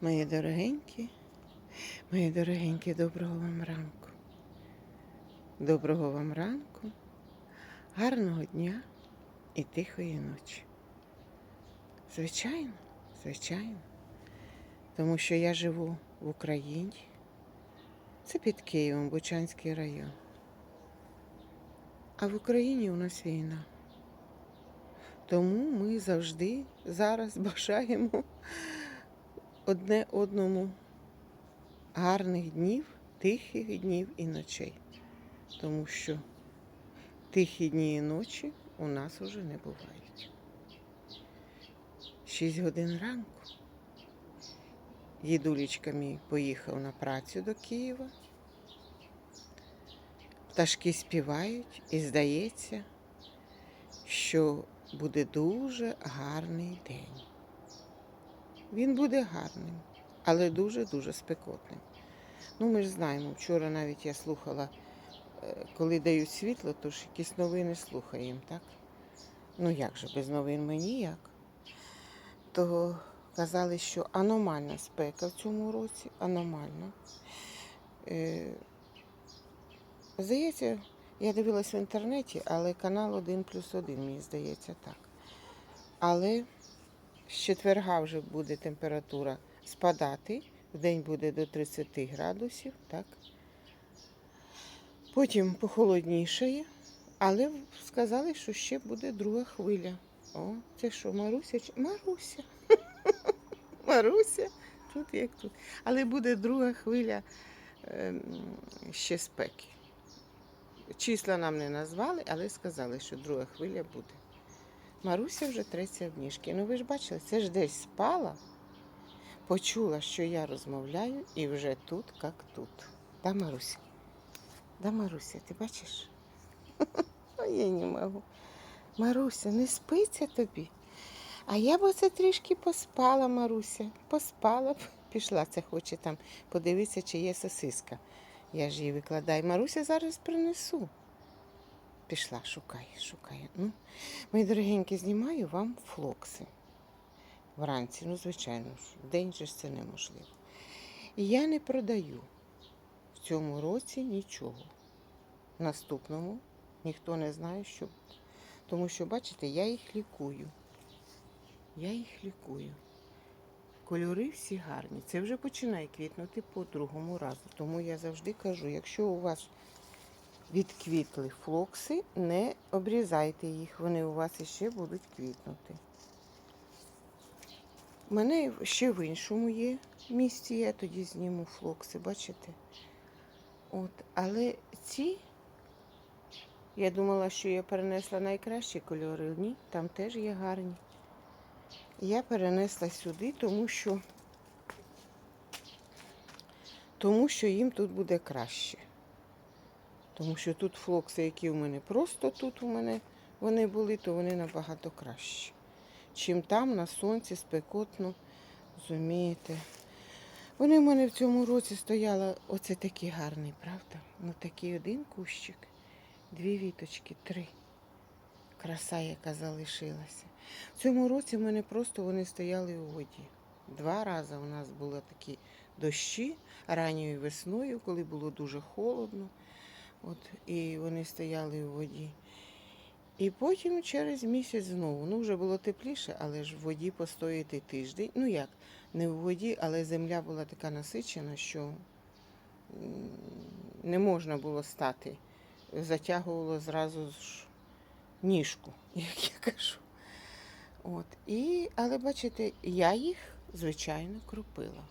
Мої дорогенькі, мої дорогенькі, доброго вам ранку. Доброго вам ранку, гарного дня і тихої ночі. Звичайно, звичайно. Тому що я живу в Україні. Це під Києвом, Бучанський район. А в Україні у нас війна. Тому ми завжди зараз бажаємо одне одному гарних днів, тихих днів і ночей. Тому що тихі дні і ночі у нас уже не бувають. Шість годин ранку. Дідулечка мій поїхав на працю до Києва. Пташки співають і здається, що буде дуже гарний день. Він буде гарним, але дуже-дуже спекотним. Ну, ми ж знаємо, вчора навіть я слухала, е, коли дають світло, то ж якісь новини слухаємо, так? Ну як же, без новин ми ніяк. То казали, що аномальна спека в цьому році, аномальна. Е, Здається, я дивилась в інтернеті, але канал 1 плюс 1, мені здається, так. Але з четверга вже буде температура спадати, в день буде до 30 градусів, так. Потім похолоднішає, але сказали, що ще буде друга хвиля. О, це що, Маруся? Маруся. Маруся, тут як тут. Але буде друга хвиля ем, ще спеки. Числа нам не назвали, але сказали, що друга хвиля буде. Маруся вже треться ніжки. Ну ви ж бачили, це ж десь спала, почула, що я розмовляю, і вже тут, як тут. Да, Маруся? Да, Маруся, ти бачиш? Я не можу. Маруся, не спиться тобі. А я б оце трішки поспала, Маруся. Поспала б. Пішла, це хоче там подивитися, чи є сосиска. Я ж її викладаю. Маруся зараз принесу. Пішла, шукає, шукає. Ну, мої дорогенькі, знімаю вам флокси. Вранці, ну, звичайно ж, вдень же ж це неможливо. І я не продаю в цьому році нічого. В наступному ніхто не знає, що. Тому що, бачите, я їх лікую. Я їх лікую. Кольори всі гарні. Це вже починає квітнути по другому разу. Тому я завжди кажу, якщо у вас відквітли флокси, не обрізайте їх, вони у вас іще будуть квітнути. У мене ще в іншому є місці, я тоді зніму флокси, бачите? От, але ці, я думала, що я перенесла найкращі кольори. Ні, там теж є гарні. Я перенесла сюди, тому що, тому що їм тут буде краще. Тому що тут флокси, які в мене просто тут у мене вони були, то вони набагато кращі. Чим там на сонці спекотно, розумієте. Вони в мене в цьому році стояли, оце такий гарний, правда? Ну такий один кущик, дві віточки, три. Краса, яка залишилася. В цьому році в мене просто вони стояли у воді. Два рази у нас були такі дощі ранньою весною, коли було дуже холодно. От, і вони стояли у воді. І потім через місяць знову. Ну, вже було тепліше, але ж в воді постояти тиждень. Ну як, не в воді, але земля була така насичена, що не можна було стати. Затягувало зразу ж ніжку, як я кажу. От. І, але бачите, я їх, звичайно, кропила.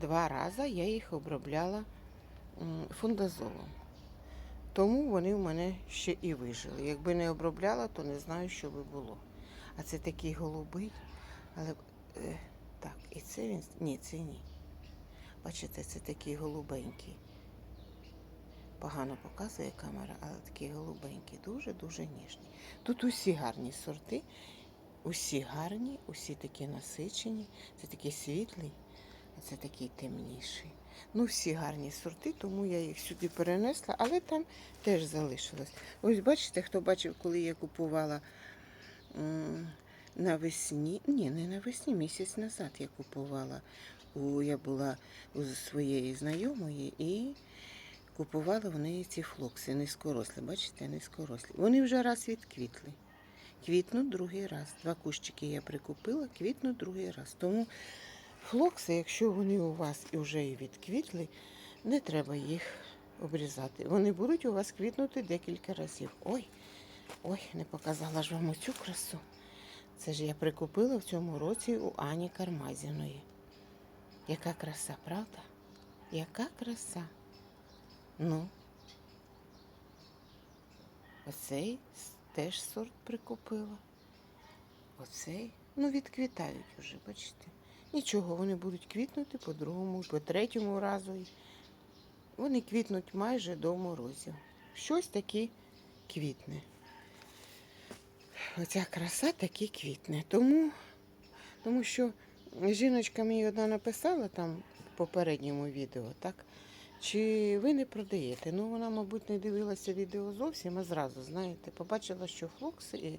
Два рази я їх обробляла фундазолом. Тому вони в мене ще і вижили. Якби не обробляла, то не знаю, що би було. А це такий голубий, але е, так, і це він. Ні, це ні. Бачите, це такий голубенький. Погано показує камера, але такий голубенький, дуже-дуже ніжний. Тут усі гарні сорти, усі гарні, усі такі насичені. Це такий світлий, а це такий темніший. Ну, всі гарні сорти, тому я їх сюди перенесла, але там теж залишилось. Ось бачите, хто бачив, коли я купувала навесні, ні, не навесні, місяць назад я купувала. У, я була у своєї знайомої і купувала в неї ці флокси низькорослі. Бачите, низькорослі. Вони вже раз відквітли. Квітнуть другий раз. Два кущики я прикупила, квітнуть другий раз. Тому флокси, якщо вони у вас вже і відквітли, не треба їх обрізати. Вони будуть у вас квітнути декілька разів. Ой, ой, не показала ж вам оцю красу. Це ж я прикупила в цьому році у Ані Кармазіної. Яка краса, правда? Яка краса? Ну. Оцей теж сорт прикупила. Оцей. Ну, відквітають уже, бачите. Нічого, вони будуть квітнути по другому, по третьому разу. Вони квітнуть майже до морозів. Щось таке квітне. Оця краса таки квітне. Тому, тому що жіночка мені одна написала там в попередньому відео, так? Чи ви не продаєте? Ну, вона, мабуть, не дивилася відео зовсім, а зразу, знаєте, побачила, що флокси.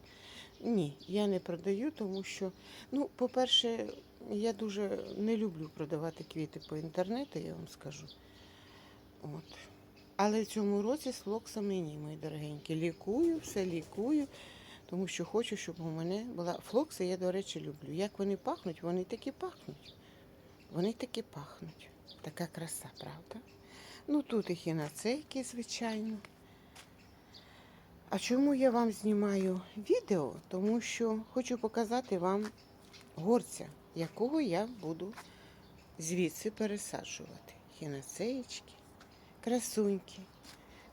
Ні, я не продаю, тому що, ну, по-перше, я дуже не люблю продавати квіти по інтернету, я вам скажу. От. Але в цьому році з флоксами ні, мої дорогенькі. Лікую, все лікую, тому що хочу, щоб у мене була. Флокси я, до речі, люблю. Як вони пахнуть, вони таки пахнуть. Вони таки пахнуть. Така краса, правда? Ну, тут і хіноцейки, звичайно. А чому я вам знімаю відео? Тому що хочу показати вам горця, якого я буду звідси пересаджувати. Хіноцеєчки, красуньки.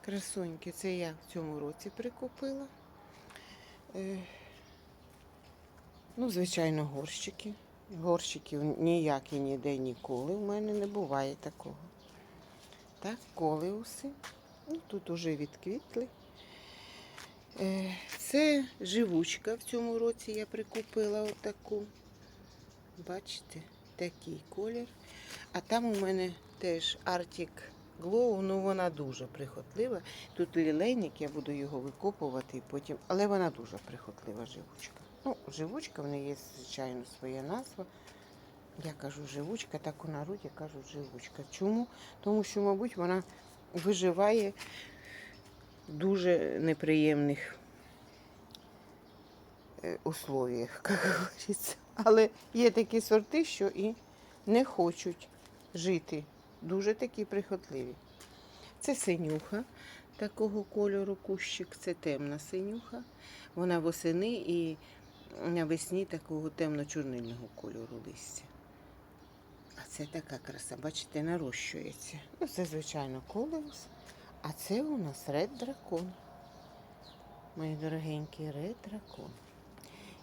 Красуньки, це я в цьому році прикупила. Е, ну, звичайно, горщики. Горщиків ніякі ніде ніколи. У мене не буває такого. Так, колеуси. Ну, тут уже відквітли. Е, Це живучка в цьому році я прикупила отаку. Бачите, такий колір. А там у мене теж Arctic Glow, ну вона дуже прихотлива. Тут лілейник, я буду його викопувати потім, але вона дуже прихотлива живучка. Ну, живучка, в неї є, звичайно, своя назва. Я кажу живучка, так у народі кажуть живучка. Чому? Тому що, мабуть, вона виживає в дуже неприємних е, условіях, як говориться. Але є такі сорти, що і не хочуть жити. Дуже такі прихотливі. Це синюха такого кольору кущик, це темна синюха. Вона восени і навесні такого темно-чорнильного кольору листя. А це така краса, бачите, нарощується. Ну, це, звичайно, колеус. А це у нас ред дракон. Мої дорогенькі ред дракон.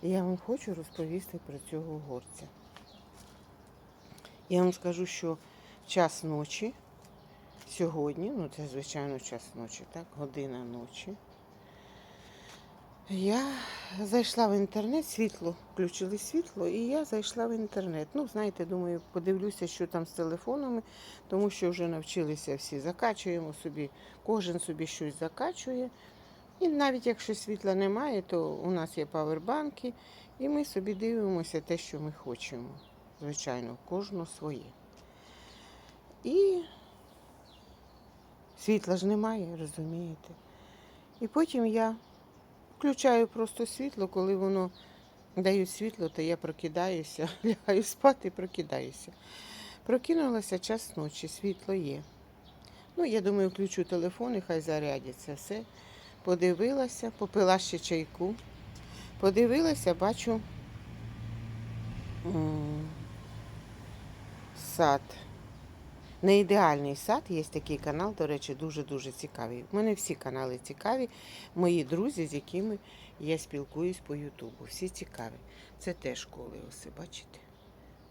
Я вам хочу розповісти про цього горця. Я вам скажу, що час ночі, сьогодні, ну це звичайно час ночі, так, година ночі. Я зайшла в інтернет, світло, включили світло, і я зайшла в інтернет. Ну, знаєте, думаю, подивлюся, що там з телефонами, тому що вже навчилися всі. Закачуємо собі, кожен собі щось закачує. І навіть якщо світла немає, то у нас є павербанки, і ми собі дивимося те, що ми хочемо. Звичайно, кожно своє. І світла ж немає, розумієте. І потім я включаю просто світло, коли воно дає світло, то я прокидаюся, лягаю спати і прокидаюся. Прокинулася час ночі, світло є. Ну, я думаю, включу телефон і хай зарядиться все. Подивилася, попила ще чайку. Подивилася, бачу сад. Не ідеальний сад, є такий канал, до речі, дуже-дуже цікавий. У мене всі канали цікаві. Мої друзі, з якими я спілкуюсь по Ютубу. Всі цікаві. Це теж колеоси, бачите?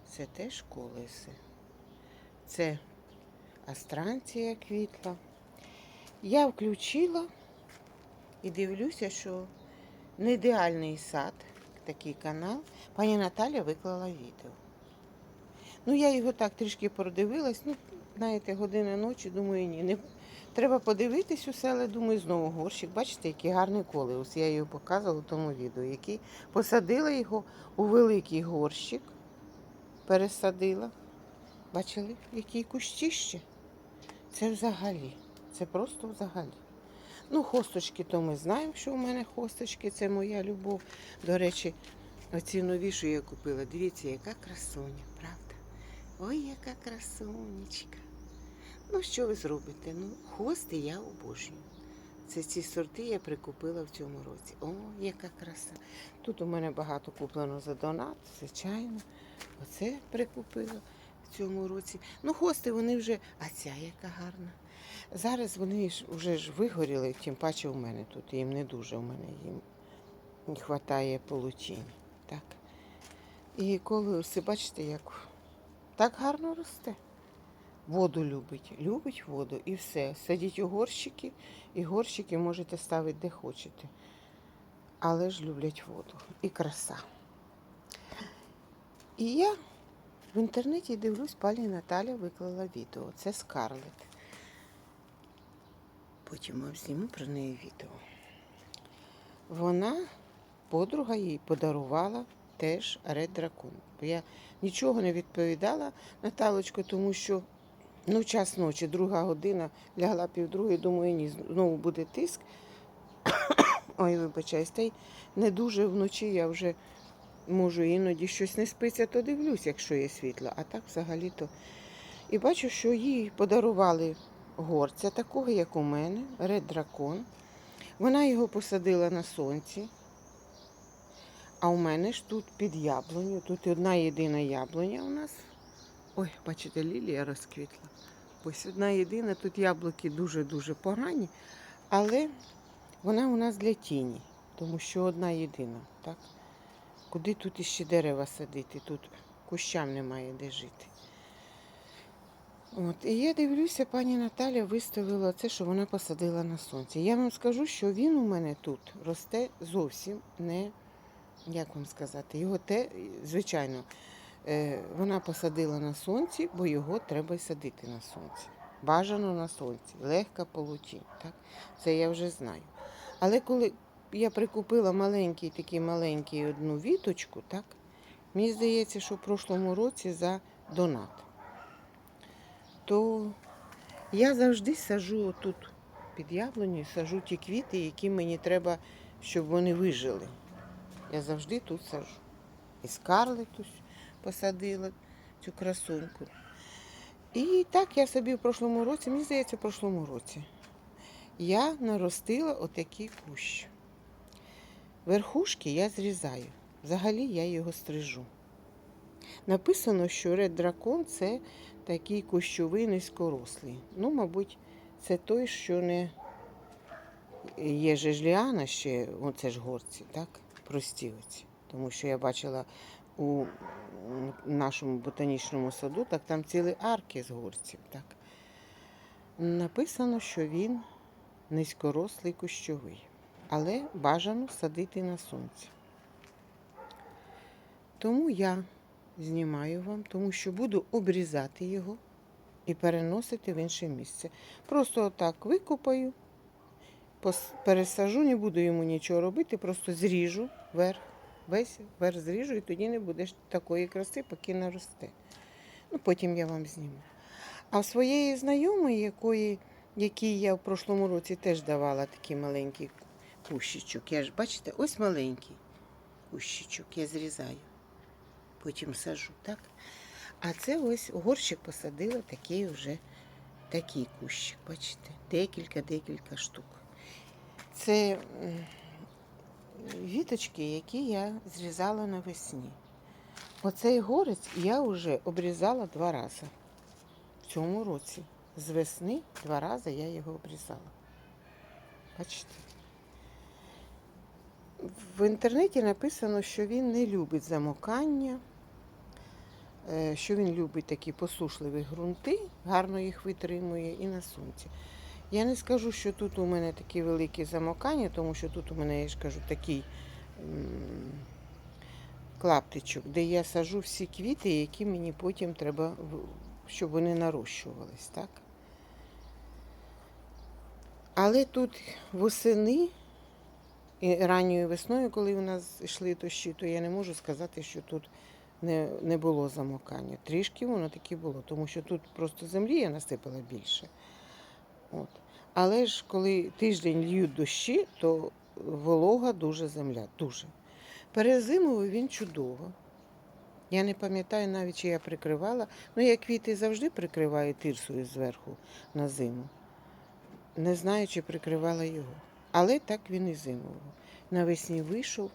Це теж колеси. Це астранція квітла. Я включила і дивлюся, що не ідеальний сад, такий канал. Пані Наталя виклала відео. Ну, я його так трішки продивилась. Ну, знаєте, година ночі, думаю, ні, не, Треба подивитись усе, але думаю, знову горщик. Бачите, який гарний колеус. Я його показувала в тому відео, який посадила його у великий горщик. Пересадила. Бачили, які кущіще? Це взагалі. Це просто взагалі. Ну, хосточки, то ми знаємо, що у мене хосточки, це моя любов. До речі, оці нові, що я купила. Дивіться, яка красуня, правда? Ой, яка красунечка. Ну, що ви зробите? Ну, хости я обожнюю. Це ці сорти я прикупила в цьому році. О, яка краса. Тут у мене багато куплено за донат, звичайно. Оце прикупила в цьому році. Ну, хости вони вже, а ця яка гарна. Зараз вони ж вже ж вигоріли, тим паче у мене тут. Їм не дуже у мене їм не вистачає полутінь. Так. І коли ось бачите, як так гарно росте. Воду любить, любить воду і все. Садіть у горщики, і горщики можете ставити де хочете. Але ж люблять воду і краса. І я в інтернеті дивлюсь, пані Наталя виклала відео. Це Скарлет. Потім вам зніму про неї відео. Вона, подруга їй подарувала теж Ред Дракон. Я нічого не відповідала Наталочко, тому що ну, час ночі, друга година, лягла півдругої, думаю, ні, знову буде тиск. Ой, вибачаюсь, та й не дуже вночі я вже можу іноді щось не спиться, то дивлюсь, якщо є світло. А так взагалі-то. І бачу, що їй подарували горця, такого, як у мене, Ред Дракон. Вона його посадила на сонці. А у мене ж тут під яблуню, тут одна єдина яблуня у нас. Ой, бачите, лілія розквітла. Ось одна єдина, тут яблуки дуже-дуже погані, але вона у нас для тіні, тому що одна єдина. так? Куди тут іще дерева садити? Тут кущам немає де жити. От, і я дивлюся, пані Наталя виставила це, що вона посадила на сонці. Я вам скажу, що він у мене тут росте зовсім не, як вам сказати, його те, звичайно, е, вона посадила на сонці, бо його треба й садити на сонці. Бажано на сонці, легка полутінь. Так? Це я вже знаю. Але коли я прикупила маленький, такий маленький одну віточку, так, мені здається, що в прошлому році за донат то я завжди сажу тут під яблунею, сажу ті квіти, які мені треба, щоб вони вижили. Я завжди тут сажу. І скарлету посадила цю красуньку. І так я собі в прошлому році, мені здається, в прошлому році, я наростила отакий кущ. Верхушки я зрізаю. Взагалі я його стрижу. Написано, що Ред Дракон це такий кущовий низькорослий. Ну, мабуть, це той, що не є же ж ліана ще, оце ж горці, так? Прості оці. Тому що я бачила у нашому ботанічному саду, так там цілі арки з горців. так. Написано, що він низькорослий кущовий, але бажано садити на сонці. Тому я знімаю вам, тому що буду обрізати його і переносити в інше місце. Просто отак викопаю, пересажу, не буду йому нічого робити, просто зріжу верх, весь верх зріжу, і тоді не буде такої краси, поки наросте. Ну, потім я вам зніму. А своєї знайомої, якої, якій я в прошлому році теж давала такий маленький кущичок. Я ж, бачите, ось маленький кущичок, я зрізаю потім сажу, так? А це ось горщик посадила такий вже такий кущик, бачите, декілька-декілька штук. Це віточки, які я зрізала навесні. Оцей горець я вже обрізала два рази в цьому році. З весни два рази я його обрізала. Бачите? В інтернеті написано, що він не любить замокання, що він любить такі посушливі ґрунти, гарно їх витримує і на сонці. Я не скажу, що тут у мене такі великі замокання, тому що тут у мене, я ж кажу, такий клаптичок, де я сажу всі квіти, які мені потім треба, щоб вони нарощувались. Так? Але тут восени і ранньою весною, коли у нас йшли дощі, то я не можу сказати, що тут не, не було замокання. Трішки воно таки було, тому що тут просто землі я насипала більше. От. Але ж коли тиждень льють дощі, то волога дуже земля, дуже. Перезимував він чудово. Я не пам'ятаю навіть, чи я прикривала. Ну, я квіти завжди прикриваю тирсою зверху на зиму. Не знаю, чи прикривала його. Але так він і зимував. Навесні вийшов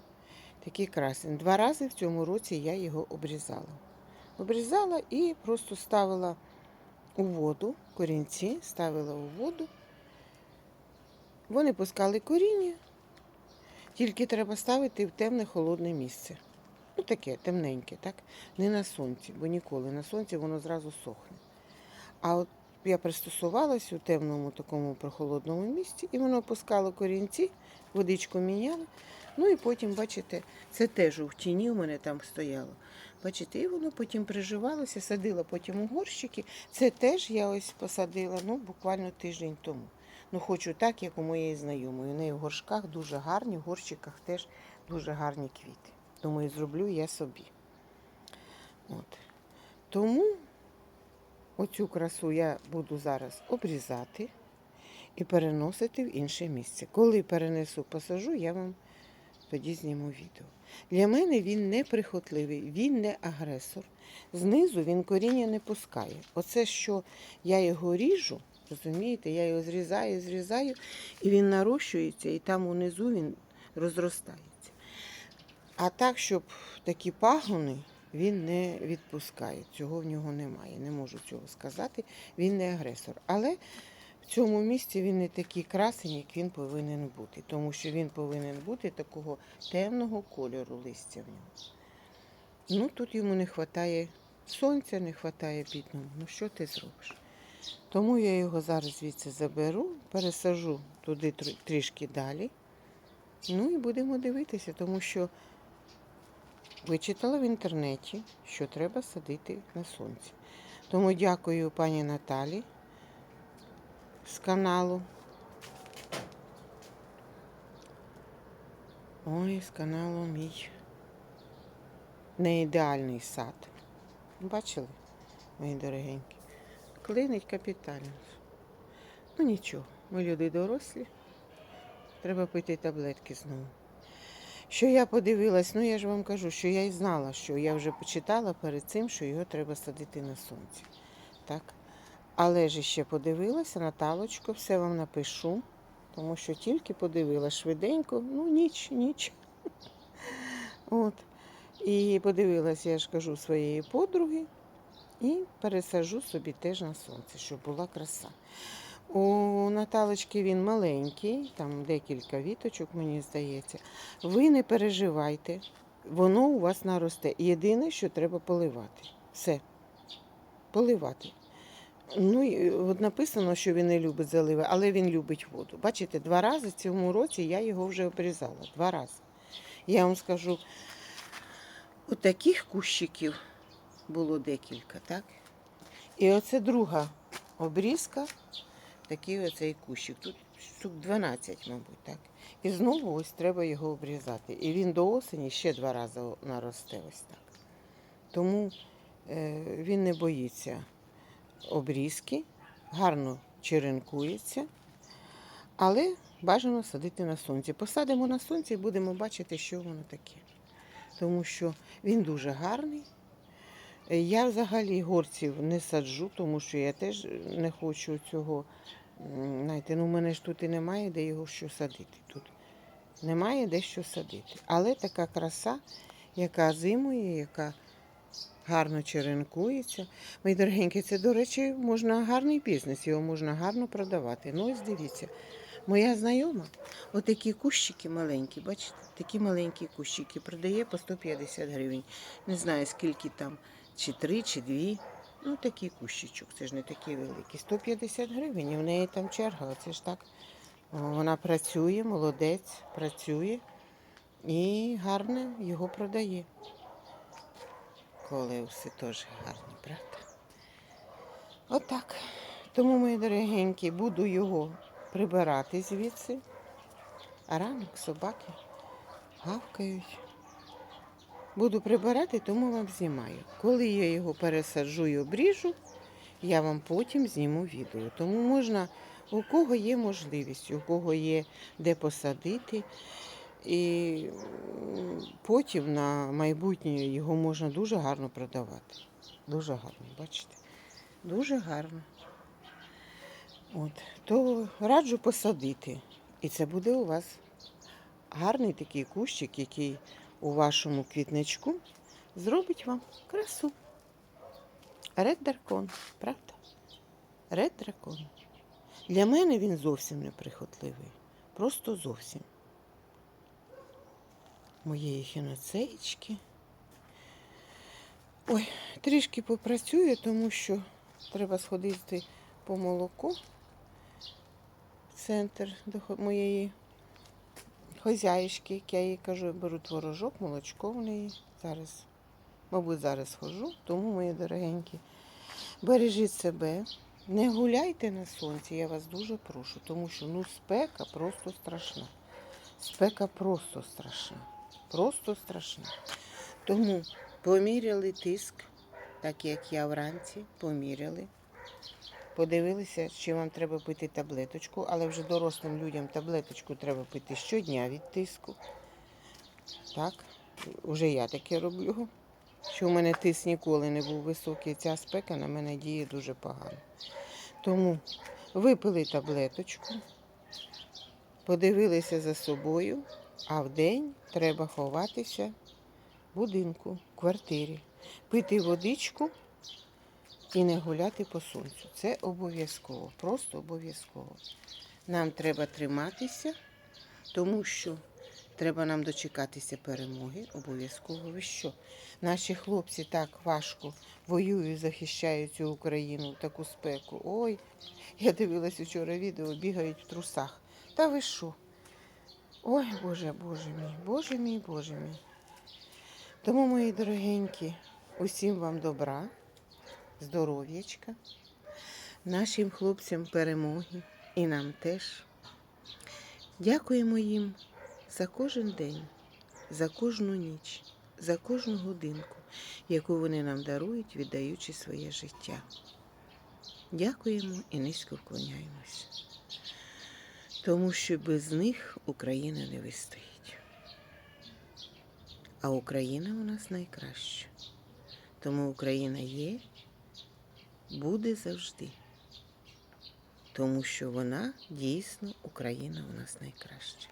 такий красень. Два рази в цьому році я його обрізала. Обрізала і просто ставила у воду, корінці, ставила у воду. Вони пускали коріння, тільки треба ставити в темне холодне місце. Ну, таке темненьке, так? Не на сонці, бо ніколи на сонці воно зразу сохне. А от я пристосувалась у темному такому прохолодному місці, і воно пускало корінці, водичку міняла. Ну і потім, бачите, це теж у тіні у мене там стояло. Бачите, і воно потім приживалося, садила потім у горщики. Це теж я ось посадила ну, буквально тиждень тому. Ну, хочу так, як у моєї знайомої. У неї в горшках дуже гарні, в горщиках теж дуже гарні квіти. Думаю, зроблю я собі. От. Тому оцю красу я буду зараз обрізати і переносити в інше місце. Коли перенесу, посажу, я вам тоді зніму відео. Для мене він не прихотливий, він не агресор. Знизу він коріння не пускає. Оце, що я його ріжу, розумієте, я його зрізаю, зрізаю, і він нарощується, і там унизу він розростається. А так, щоб такі пагони, він не відпускає. Цього в нього немає. Не можу цього сказати. Він не агресор. Але в цьому місці він не такий красень, як він повинен бути. Тому що він повинен бути такого темного кольору листя в нього. Ну, тут йому не вистачає сонця, не вистачає бідному. Ну що ти зробиш? Тому я його зараз звідси заберу, пересажу туди трішки далі. Ну і будемо дивитися, тому що вичитала в інтернеті, що треба садити на сонці. Тому дякую пані Наталі з каналу. Ой, з каналу мій не ідеальний сад. Бачили, мої дорогенькі? Клинить капітально. Ну нічого, ми люди дорослі. Треба пити таблетки знову. Що я подивилась, ну я ж вам кажу, що я і знала, що я вже почитала перед цим, що його треба садити на сонці. Так? Але ж ще подивилася, Наталочко, все вам напишу, тому що тільки подивилась швиденько, ну ніч, ніч. От. І подивилася, я ж кажу, своєї подруги і пересажу собі теж на сонце, щоб була краса. У Наталочки він маленький, там декілька віточок, мені здається. Ви не переживайте, воно у вас наросте. Єдине, що треба поливати. Все. Поливати. Ну, і от написано, що він не любить заливи, але він любить воду. Бачите, два рази в цьому році я його вже обрізала. Два рази. Я вам скажу, от таких кущиків було декілька, так? І оце друга обрізка, такий оцей кущик. Тут штук 12, мабуть, так. І знову ось треба його обрізати. І він до осені ще два рази наросте ось так. Тому е, він не боїться обрізки, гарно черенкується, але бажано садити на сонці. Посадимо на сонці і будемо бачити, що воно таке. Тому що він дуже гарний. Я взагалі горців не саджу, тому що я теж не хочу цього. Знаєте, ну в мене ж тут і немає де його що садити. Тут немає де що садити. Але така краса, яка зимує, яка гарно черенкується. Мої дорогенькі, це, до речі, можна гарний бізнес, його можна гарно продавати. Ну, ось дивіться. Моя знайома, отакі кущики маленькі, бачите, такі маленькі кущики продає по 150 гривень. Не знаю, скільки там, чи три, чи дві. Ну, такий кущичок, це ж не такий великий. 150 гривень, і в неї там черга. Це ж так. Вона працює, молодець, працює і гарно його продає. Колеуси теж гарні, правда? Отак. Тому, мої дорогенькі, буду його прибирати звідси. А ранок собаки гавкають. Буду прибирати, тому вам знімаю. Коли я його пересаджу і обріжу, я вам потім зніму відео. Тому можна, у кого є можливість, у кого є де посадити. І потім на майбутнє його можна дуже гарно продавати. Дуже гарно, бачите? Дуже гарно. От, то раджу посадити. І це буде у вас гарний такий кущик, який у вашому квітничку зробить вам красу. Ред дракон, правда? Ред дракон. Для мене він зовсім неприхотливий. Просто зовсім. Моєї хіноцеєчки. Ой, трішки попрацюю, тому що треба сходити по молоко в центр до моєї хозяїшки, як я їй кажу, я беру творожок, молочко в неї. Зараз, мабуть, зараз схожу, тому, мої дорогенькі, бережіть себе, не гуляйте на сонці, я вас дуже прошу, тому що ну спека просто страшна. Спека просто страшна. Просто страшна. Тому поміряли тиск, так як я вранці, поміряли. Подивилися, чи вам треба пити таблеточку, але вже дорослим людям таблеточку треба пити щодня від тиску. Так, вже я таке роблю. Що в мене тиск ніколи не був високий, ця спека на мене діє дуже погано. Тому випили таблеточку, подивилися за собою, а вдень треба ховатися в будинку, в квартирі, пити водичку і не гуляти по сонцю. Це обов'язково, просто обов'язково. Нам треба триматися, тому що треба нам дочекатися перемоги. Обов'язково. Ви що? Наші хлопці так важко воюють, захищають цю Україну таку спеку. Ой, я дивилась вчора відео, бігають в трусах. Та ви що? Ой, Боже, Боже мій, Боже мій, Боже мій. Тому, мої дорогенькі, усім вам добра здоров'ячка, нашим хлопцям перемоги і нам теж. Дякуємо їм за кожен день, за кожну ніч, за кожну годинку, яку вони нам дарують, віддаючи своє життя. Дякуємо і низько вклоняємось, тому що без них Україна не вистоїть. А Україна у нас найкраща. Тому Україна є буде завжди. Тому що вона дійсно Україна у нас найкраща.